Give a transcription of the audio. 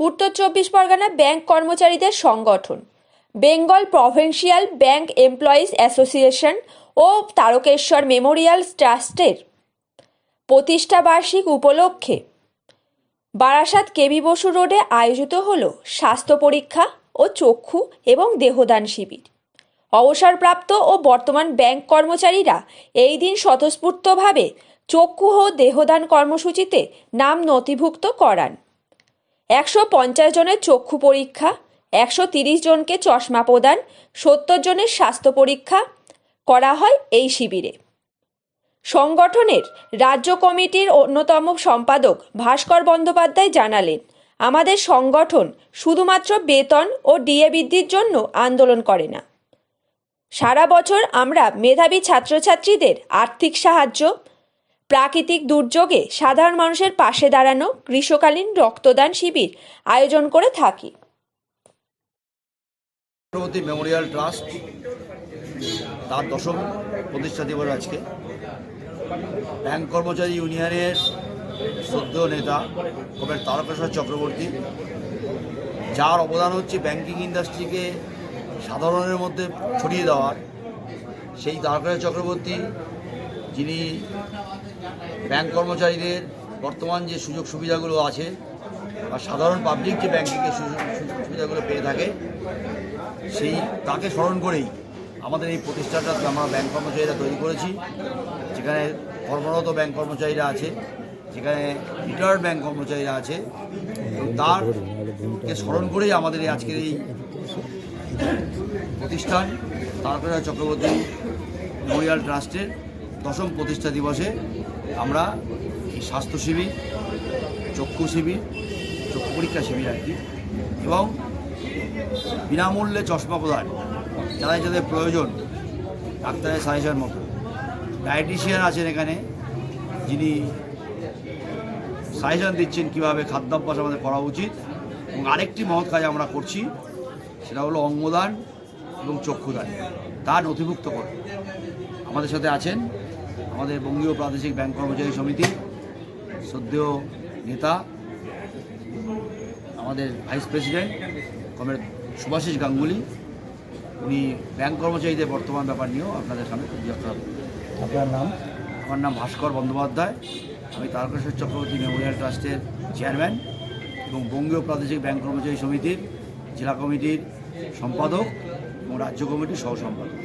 উত্তর চব্বিশ পরগনা ব্যাংক কর্মচারীদের সংগঠন, Bengal provincial bank employees association ও তারকেশ্বর মেমোরিয়াল ট্রাস্টের প্রতিষ্ঠা বার্ষিক উপলক্ষে বারাসাত কেবি বসু রোডে আয়োজিত হল স্বাস্থ্য পরীক্ষা ও চক্ষু এবং দেহদান শিবির। অবসরপ্রাপ্ত ও বর্তমান ব্যাংক কর্মচারীরা এই দিন স্বতঃস্ফূর্তভাবে চক্ষু ও দেহদান কর্মসূচিতে নাম নথিভুক্ত করান। একশো পঞ্চাশ জনের চক্ষু পরীক্ষা, একশো তিরিশ জনকে চশমা প্রদান, সত্তর জনের স্বাস্থ্য পরীক্ষা করা হয় এই শিবিরে। সংগঠনের রাজ্য কমিটির অন্যতম সম্পাদক ভাস্কর বন্দ্যোপাধ্যায় জানালেন, আমাদের সংগঠন শুধুমাত্র বেতন ও ডিএ বৃদ্ধির জন্য আন্দোলন করে না। সারা বছর আমরা মেধাবী ছাত্রছাত্রীদের আর্থিক সাহায্য প্রাকৃতিক দুর্যোগে সাধারণ মানুষের পাশে দাঁড়ানো গ্রীষ্মকালীন রক্তদান শিবির আয়োজন করে থাকি। মেমোরিয়াল ট্রাস্ট, তার দশম প্রতিষ্ঠা দিবস আজকে। ব্যাংক কর্মচারী ইউনিয়নের শ্রদ্ধেয় নেতা কবের তারকেশ্বর চক্রবর্তী, যার অবদান হচ্ছে ব্যাংকিং ইন্ডাস্ট্রিকে সাধারণের মধ্যে ছড়িয়ে দেওয়ার। সেই তারকেশ্বর চক্রবর্তী, যিনি ব্যাংক কর্মচারীদের বর্তমান যে সুযোগ সুবিধাগুলো আছে, বা সাধারণ পাবলিক যে ব্যাংকিংয়ের সুযোগ সুবিধাগুলো পেয়ে থাকে, সেই তাকে স্মরণ করেই আমাদের এই প্রতিষ্ঠানটা আমরা ব্যাংক কর্মচারীরা তৈরি করেছি। যেখানে কর্মরত ব্যাংক কর্মচারীরা আছে, যেখানে রিটায়ার্ড ব্যাংক কর্মচারীরা আছে। এবং তারকে স্মরণ করেই আমাদের এই আজকের এই প্রতিষ্ঠান, তারপরে চক্রবর্তী মেমোরিয়াল ট্রাস্টের দশম প্রতিষ্ঠা দিবসে আমরা স্বাস্থ্য শিবির, চক্ষু শিবির, চক্ষু পরীক্ষা শিবির আর কি, এবং বিনামূল্যে চশমা প্রদান, যাদের যাদের প্রয়োজন, ডাক্তারের সাজেশন মতো। ডায়েটিশিয়ান আছেন এখানে, যিনি সাজেশন দিচ্ছেন কীভাবে খাদ্যাভ্যাস আমাদের করা উচিত, এবং আরেকটি মহৎ কাজ আমরা করছি, সেটা হলো অঙ্গদান এবং চক্ষুদান তা নথিভুক্ত করে আমাদের সাথে আছেন আমাদের বঙ্গীয় প্রাদেশিক ব্যাংক কর্মচারী সমিতি শ্রদ্ধেয় নেতা আমাদের vice president comrade Subhasis Ganguly উনি ব্যাংক কর্মচারীদের বর্তমান ব্যাপার নিয়েও আপনাদের সামনে তুলিয়াত্রা আপনার নাম? আমার নাম ভাস্কর বন্দ্যোপাধ্যায়। আমি তারকেশ্বর চক্রবর্তী মেমোরিয়াল ট্রাস্টের চেয়ারম্যান এবং বঙ্গীয় প্রাদেশিক ব্যাংক কর্মচারী সমিতির জেলা কমিটির সম্পাদক এবং রাজ্য কমিটির সহ সম্পাদক